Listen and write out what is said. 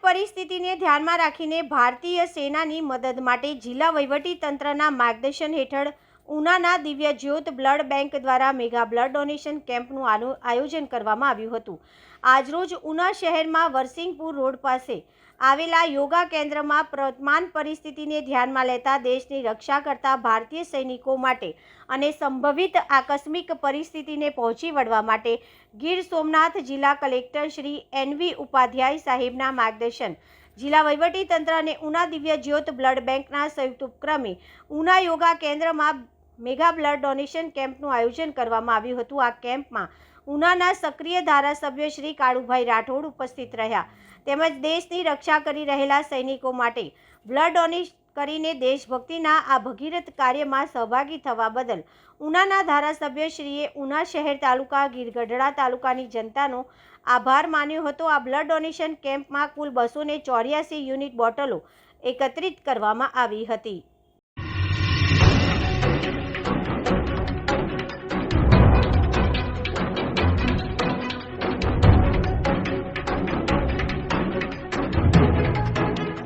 પરિસ્થિતિને ધ્યાનમાં રાખીને ભારતીય સેનાની મદદ માટે જિલ્લા વહીવટી તંત્રના માર્ગદર્શન હેઠળ ઉનાના દિવ્ય જ્યોત બ્લડ બેંક દ્વારા મેગા બ્લડ ડોનેશન કેમ્પનું આયોજન કરવામાં આવ્યું હતું. આજરોજ ઉના શહેરમાં વરસિંગપુર રોડ પાસે આવેલા યોગા કેન્દ્રમાં પ્રવર્તમાન પરિસ્થિતિને ધ્યાનમાં લેતા દેશની રક્ષા કરતા ભારતીય સૈનિકો માટે અને સંભવિત આકસ્મિક પરિસ્થિતિને પહોંચી વળવા માટે ગીર સોમનાથ જિલ્લા કલેક્ટર શ્રી એનવી ઉપાધ્યાય સાહેબના માર્ગદર્શન. જિલ્લા વહીવટી તંત્ર અને ઉના દિવ્ય જ્યોત બ્લડ બેંકના સંયુક્ત ઉપક્રમે ઉના યોગા કેન્દ્રમાં મેગા બ્લડ ડોનેશન કેમ્પનું આયોજન કરવામાં આવ્યું હતું. આ કેમ્પમાં ઉનાના સક્રિય ધારાસભ્ય શ્રી કાળુભાઈ રાઠોડ ઉપસ્થિત રહ્યા. તેમજ દેશની રક્ષા કરી રહેલા સૈનિકો માટે બ્લડ ડોનેટ કરીને દેશભક્તિના આ ભગીરથ કાર્યમાં સહભાગી થવા બદલ ઉનાના ધારાસભ્યશ્રીએ ઉના શહેર તાલુકા ગીરગઢડા તાલુકાની જનતાનો આભાર માન્યો હતો. આ બ્લડ ડોનેશન કેમ્પમાં કુલ બસો ચોર્યાસી યુનિટ બોટલો એકત્રિત કરવામાં આવી હતી.